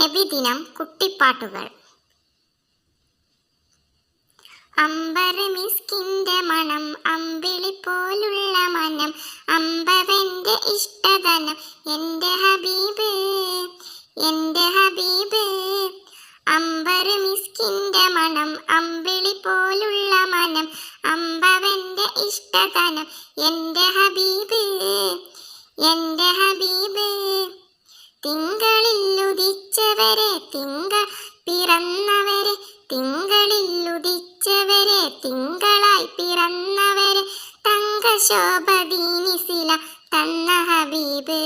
നബിദിനം കുട്ടിപ്പാട്ടുകൾ. അമ്പര മിസ്കിന്റെ മണം അമ്പിളി പോലുള്ള മനം അമ്പവന്റെ ഇഷ്ടധനം എന്റെ ഹബീബ് എന്റെ ഹബീബ്. അമ്പര മിസ്കിന്റെ മണം അമ്പിളി പോലുള്ള മനം അമ്പവന്റെ ഇഷ്ടധനം എന്റെ ഹബീബ് എന്റെ ഹബീബ്. തിങ്കളിൽ ഉദിച്ചവരെ തിങ്കൾ പിറന്നവരെ തിങ്കളിൽ ഉദിച്ചവരെ തിങ്കളായി പിറന്നവരെ. തങ്കശോഭദീനിസില തന്ന ഹബീബ്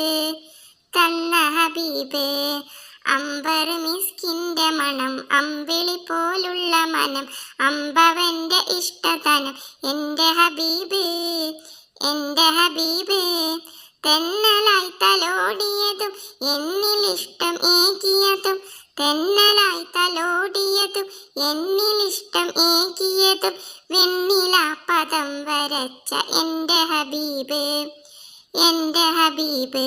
തന്ന ഹബീബ്. അമ്പർ മിസ്കിന്റെ മണം അമ്പിളി പോലുള്ള മനം അമ്പവന്റെ ഇഷ്ടതനം എന്റെ ഹബീബ് എന്റെ ഹബീബ്. തെന്നലായി തലോടിയതും എന്നിൽ ഇഷ്ടം ഏകിയതും തെന്നലായി തലോടിയതും എന്നിൽ ഇഷ്ടം ഏകിയതും വെണ്ണില പദം വരച്ച എന്റെ ഹബീബ് എന്റെ ഹബീബ്.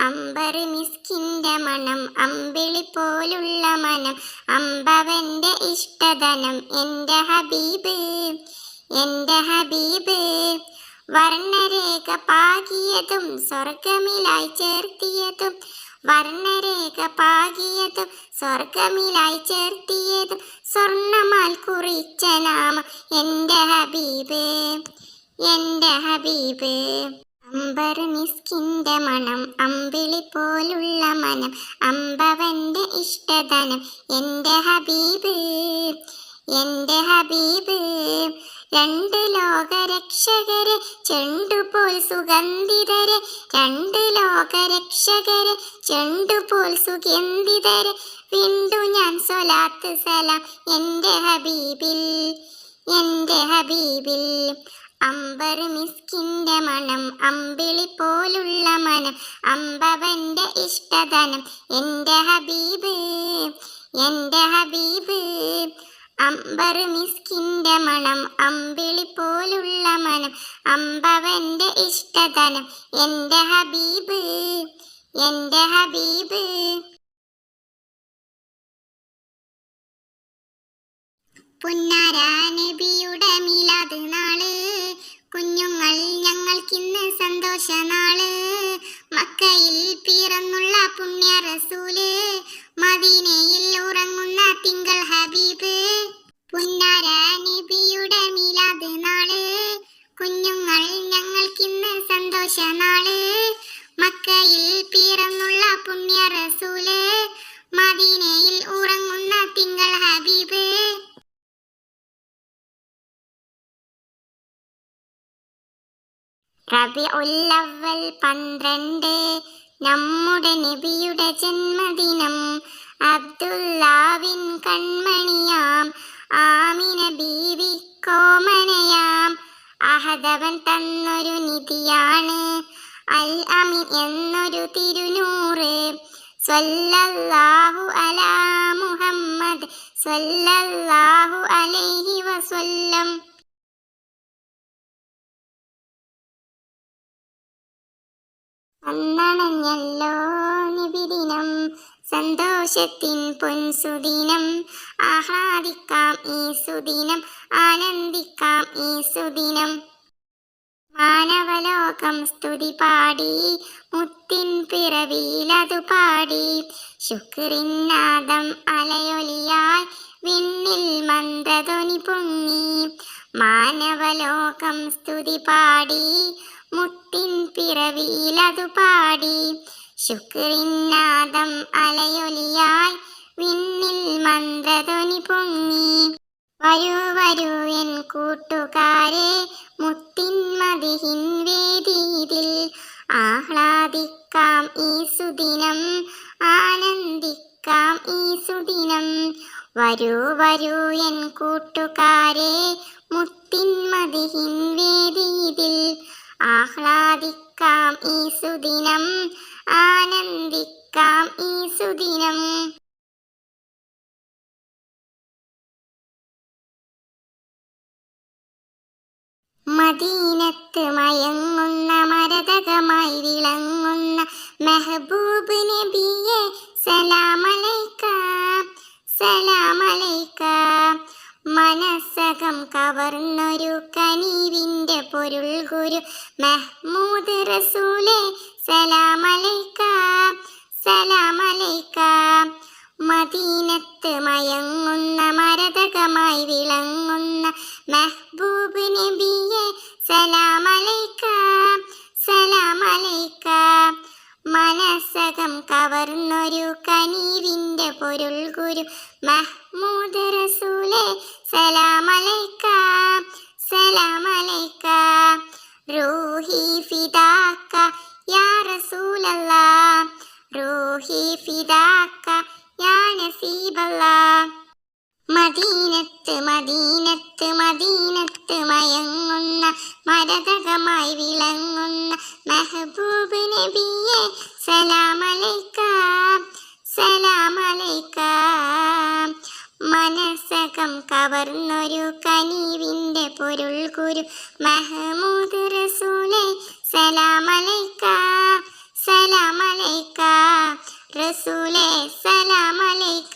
അമ്പർ മിസ്കിന്റെ മണം അമ്പിളി പോലുള്ള മനം അമ്പവന്റെ ഇഷ്ടധനം എന്റെ ഹബീബ് എന്റെ ഹബീബ്. വർണരേഖ പാകിയതും സ്വർഗമിലായി ചേർത്തിയതും വർണരേഖ പാകിയതും സ്വർഗമിലായി ചേർത്തിയതും സ്വർണമാൽ കുറിച്ച നാമം എന്റെ ഹബീബ് എന്റെ ഹബീബ്. അമ്പർ നിസ്കിന്റെ മണം അമ്പിളി പോലുള്ള മനം അമ്പവന്റെ ഇഷ്ടധനം എന്റെ ഹബീബ് എന്റെ ഹബീബ്. രണ്ട് ലോകരക്ഷകരെ ചെണ്ടുപോൽ സുഗന്ധിതരെ. രണ്ട് ലോകരക്ഷകരെ ചെണ്ടുപോൽ സുഗന്ധിതരെ. വിണ്ടു ഞാൻ സ്വലാത്ത് സലാം എന്റെ ഹബീബിൽ എന്റെ ഹബീബിൽ. അമ്പർ മിസ്കിന്റെ മണം അമ്പിളി പോലുള്ള മനം അമ്പവന്റെ ഇഷ്ടധനം എന്റെ ഹബീബ് എന്റെ ഹബീബ്. അമ്പർ മിസ്കിന്റെ മണം അമ്പിളി പോലുള്ള മനം അമ്പവന്റെ ഇഷ്ടതനം എന്റെ ഹബീബ് എന്റെ ഹബീബ്. പൊന്നാരാ നബിയുടെ മിലാത് നാൾ റബിഉല്ലവൽ പന്ത്രണ്ട്. നമ്മുടെ നബിയുടെ ജന്മദിനം. അബ്ദുല്ലാവിൻ കൺമണിയാം. ആമിന ബീവി കോമനയാം. അഹദവൻ തന്നൊരു നിധിയാണ്. അൽ അമിൻ എന്നൊരു തിരുനൂറ്. സ്വല്ലല്ലാഹു അലാ മുഹമ്മദ്. സ്വല്ലല്ലാഹു അലൈഹി വസല്ലം. അന്നണഞ്ഞല്ലോ നിബിദിനം സന്തോഷത്തിൻ പൊൻസുദിനം. ആഹ്ലാദിക്കാം ഈ സുദിനം ആനന്ദിക്കാം ഈ സുദിനം. മാനവലോകം സ്തുതി പാടി മുത്തിൻ പിറവിയിലതു പാടി. ശുക്രിനാദം അലയൊലിയായി വിണ്ണിൽ മന്ത്രധ്വനി പൊങ്ങി. മാനവലോകം സ്തുതി പാടി മുത്തിൻ പിറവിയിലതു പാടി. ശുക്രിനാദം അലയൊലിയായി വിണ്ണിൽ മന്ത്രധ്വനി പൊങ്ങി. വരൂ വരൂ എൻ കൂട്ടുകാരെ മുട്ടിൻ മതിഹിൻ വേദിയിൽ ആഹ്ലാദിക്കാം ഈ സുദിനം ആനന്ദിക്കാം ഈ സുദിനം വരൂ വരൂ എൻ കൂട്ടുകാരെ മുത്തിൻ മതിഹിൻ വേദിയിൽ ആഹ്ലാദിക്കാം ഈ സുദിനം ആനന്ദിക്കാം ഈ സുദിനം മദീനത്ത് മയങ്ങുന്ന മരതകമായി വിളങ്ങുന്ന മെഹബൂബ് നബിയെ സലാമലൈക്ക സലാമലൈക്ക. മെഹ്മൂദ് റസൂലേ സലാം അലൈക്ക മദീനത്ത് മയങ്ങുന്ന മരതകമായി വിളങ്ങുന്ന മെഹ്ബൂബ് നബിയെ സലാം അലൈക്ക സലാം അലൈക്ക മനസ്സകം കവർന്നൊരു കനീവിന്റെ പൊരുൾ ഗുരു മഹ്മൂദ് റസൂലല്ലാ റൂഹി ഫിദാക്ക യാ നസീബല്ലാ. മദീനത്ത് മദീനത്ത് മദീനത്ത് മയങ്ങുന്ന മരതകമായി വിളങ്ങുന്ന മെഹബൂബ് നബിയെ സലാമലൈക്ക സലാമലൈക്ക. മനസ്സകം കവർന്നൊരു കനീവിന്റെ പൊരുൾ കുരു മെഹമൂദ് റസൂലെ സലാമലൈക്ക. സലാമലൈക്ക റസൂലേ സലാമലൈക്ക